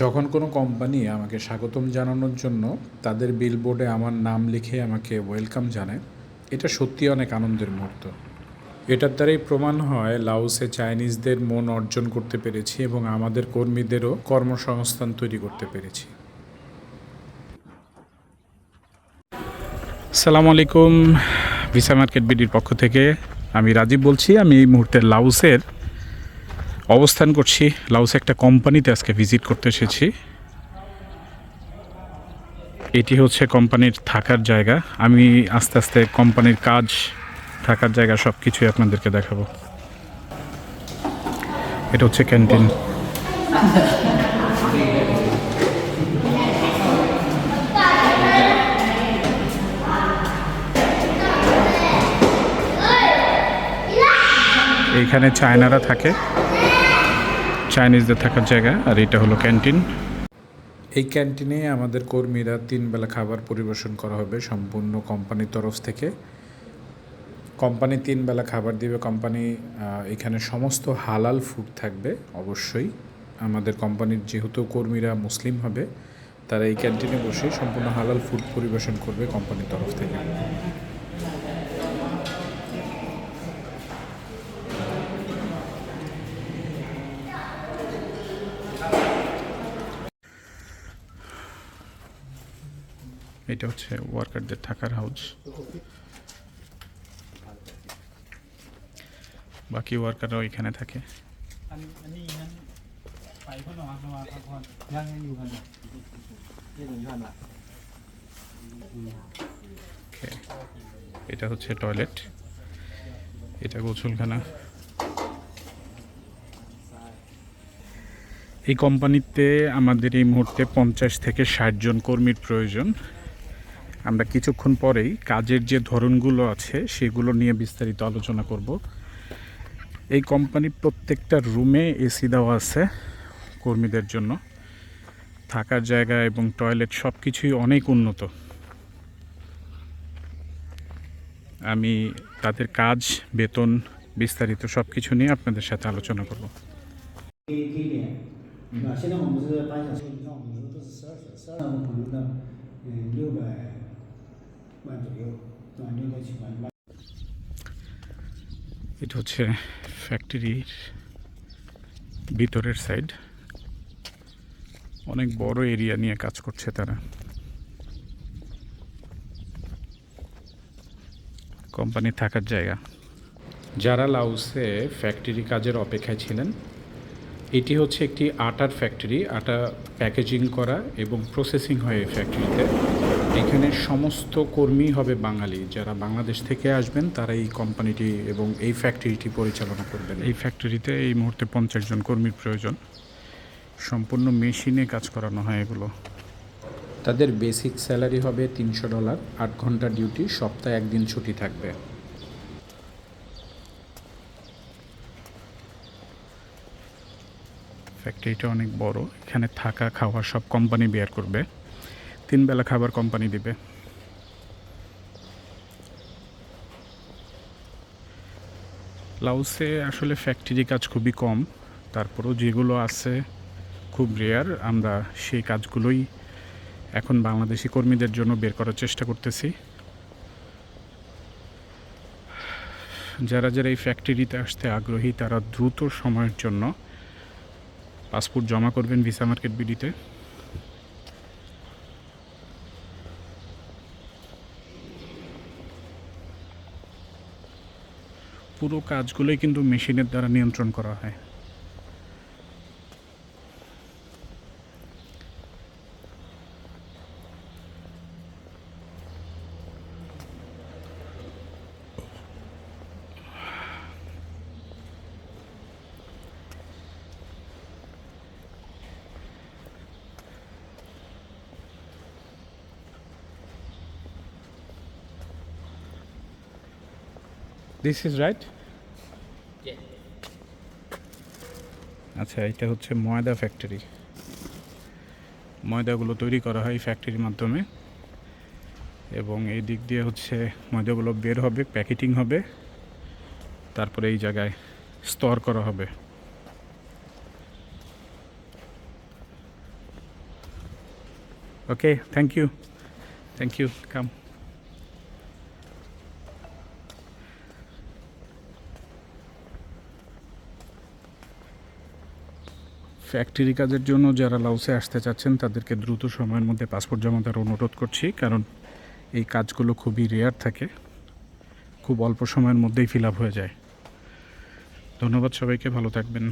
যখন কোনো কোম্পানি আমাকে স্বাগতম জানানোর জন্য তাদের বিলবোর্ডে আমার নাম লিখে আমাকে ওয়েলকাম জানায়, এটা সত্যি অনেক আনন্দের মুহূর্ত। এটার দ্বারাই প্রমাণ হয় লাওসে চাইনিজদের মন অর্জন করতে পেরেছি এবং আমাদের কর্মীদেরও কর্মসংস্থান তৈরি করতে পেরেছি। সালাম আলাইকুম ভিসা মার্কেট বিডির পক্ষ থেকে। আমি রাজীব বলছি, আমি এই মুহূর্তে লাউসের অবস্থান করছি। লাউসে একটা কোম্পানিতে আজকে ভিজিট করতে এসেছি। এটি হচ্ছে কোম্পানির থাকার জায়গা। আমি আস্তে আস্তে কোম্পানির কাজ, থাকার জায়গা সব কিছুই আপনাদেরকে দেখাবো। এটা হচ্ছে ক্যান্টিন। এইখানে চায়নারা থাকে। চাইনিজদের থাকার জায়গা, আর এটা হলো ক্যান্টিন। এই ক্যান্টিনে আমাদের কর্মীরা তিন বেলা খাবার পরিবেশন করা হবে সম্পূর্ণ কোম্পানির তরফ থেকে। কোম্পানি তিন বেলা খাবার দিবে, কোম্পানি এখানে সমস্ত হালাল ফুড থাকবে, অবশ্যই। আমাদের কোম্পানির যেহেতু কর্মীরা মুসলিম হবে, তারা এই ক্যান্টিনে বসে সম্পূর্ণ হালাল ফুড পরিবেশন করবে কোম্পানির তরফ থেকে। এটা হচ্ছে ওয়ার্কারদের থাকার হাউস বাকি ওয়ার্কাররাও এখানে থাকে। এটা হচ্ছে টয়লেট এটা গোসলখানা। এই কোম্পানিতে আমাদের এই মুহূর্তে পঞ্চাশ থেকে ষাট জন কর্মীর প্রয়োজন। আমরা কিছুক্ষণ পরেই কাজের যে ধরনগুলো আছে সেগুলো নিয়ে বিস্তারিত আলোচনা করব এই কোম্পানির প্রত্যেকটা রুমে এসি দেওয়া আছে কর্মীদের জন্য থাকার জায়গা এবং টয়লেট সব কিছুই অনেক উন্নত আমি তাদের কাজ বেতন বিস্তারিত সব কিছু নিয়ে আপনাদের সাথে আলোচনা করব 可以可以点，啊，现在我们是八小时，你看我们有时候都是十二小时，十二个朋友呢，嗯，六百 এটা হচ্ছে ফ্যাক্টরির ভিতরের সাইড। অনেক বড় এরিয়া নিয়ে কাজ করছে তারা। কোম্পানি থাকার জায়গা। যারা লাউসে ফ্যাক্টরি কাজের অপেক্ষায় ছিলেন, এটি হচ্ছে একটি আটার ফ্যাক্টরি। আটা প্যাকেজিং করা এবং প্রসেসিং হয় এই ফ্যাক্টরিতে। এখানে সমস্ত কর্মী হবে বাঙালি। যারা বাংলাদেশ থেকে আসবেন তারা এই কোম্পানিটি এবং এই ফ্যাক্টরিটি পরিচালনা করবেন। এই ফ্যাক্টরিতে এই মুহূর্তে পঞ্চাশ জন কর্মীর প্রয়োজন। সম্পূর্ণ মেশিনে কাজ করানো হয় এগুলো। তাদের বেসিক স্যালারি হবে তিনশো ডলার আট ঘণ্টা ডিউটি সপ্তাহে একদিন ছুটি থাকবে। ফ্যাক্টরিটা অনেক বড়। এখানে থাকা খাওয়া সব কোম্পানি বেয়ার করবে। তিন বেলা খাবার কোম্পানি দিবে। লাউসে আসলে ফ্যাক্টরি কাজ খুবই কম, তারপরেও যেগুলো আছে খুব রেয়ার আমরা সেই কাজগুলোই এখন বাংলাদেশি কর্মীদের জন্য বের করার চেষ্টা করতেছি। যারা যারা এই ফ্যাক্টরিতে আসতে আগ্রহী, তারা দ্রুত সময়ের জন্য পাসপোর্ট জমা করবেন, ভিসা মার্কেট বিডিতে। পুরো কাজগুলোই কিন্তু মেশিনের দ্বারা নিয়ন্ত্রণ করা হয়। দিস ইজ রাইট আচ্ছা এটা হচ্ছে ময়দা ফ্যাক্টরি ময়দাগুলো তৈরি করা হয় ফ্যাক্টরির মাধ্যমে। এবং এই দিক দিয়ে হচ্ছে ময়দাগুলো বের হবে প্যাকেটিং হবে। তারপরে এই জায়গায় স্তর করা হবে। Okay thank you thank you come factory কাজের জন্য যারা লাউসে আসতে চাচ্ছেন, তাদেরকে দ্রুত সময়ের মধ্যে পাসপোর্ট জমা দেওয়ার অনুরোধ করছি, কারণ এই কাজগুলো খুবই রেয়ার থাকে। খুব অল্প সময়ের মধ্যেই ফিল আপ হয়ে যায়। ধন্যবাদ সবাইকে, ভালো থাকবেন।